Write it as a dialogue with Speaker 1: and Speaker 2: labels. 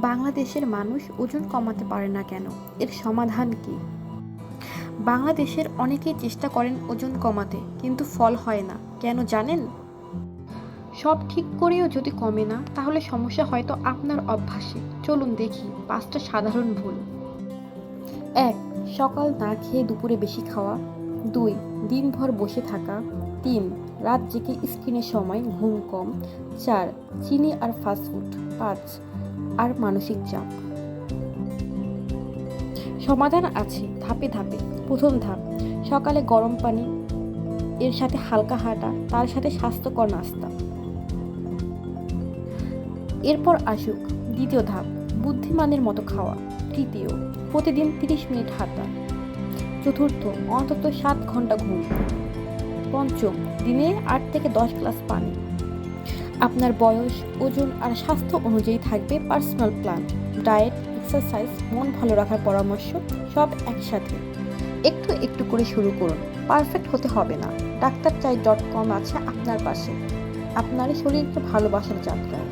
Speaker 1: বাংলাদেশের মানুষ ওজন কমাতে পারে না কেন? এর সমাধান কি? বাংলাদেশের অনেকেই চেষ্টা করেন ওজন কমাতে, কিন্তু ফল হয় না। কেন জানেন? সব ঠিক করেও যদি কমে না, তাহলে সমস্যা হয়তো আপনার অভ্যাসে। চলুন দেখি, পাঁচটা সাধারণ ভুল। এক, সকাল না খেয়ে দুপুরে বেশি খাওয়া। দুই, দিনভর বসে থাকা। তিন, রাত জেগে স্ক্রিনের সময় ঘুম কম। চার, চিনি আর ফাস্টফুড। পাঁচ আর মানসিক চাপ। সমাধান আছে, ধাপে ধাপে। প্রথম ধাপ, সকালে গরম পানি, এর সাথে হালকা হাঁটা, তার সাথে স্বাস্থ্যকর নাস্তা। এরপর আসুক দ্বিতীয় ধাপ, বুদ্ধিমানের মতো খাওয়া। তৃতীয়, প্রতিদিন তিরিশ মিনিট হাঁটা। চতুর্থ, অন্তত সাত ঘণ্টা ঘুম। পঞ্চম, দিনে আট থেকে দশ গ্লাস পানি। আপনার বয়স, ওজন আর স্বাস্থ্য অনুযায়ী থাকবে পার্সোনাল প্ল্যান ডায়েট এক্সারসাইজ মন ভালো রাখার পরামর্শ, সব একসাথে। একটু একটু করে শুরু করুন পারফেক্ট হতে হবে না। ডাক্তার চাই ডট কম আছে আপনার পাশে। আপনার শরীরকে ভালোবাসার যাত্রায়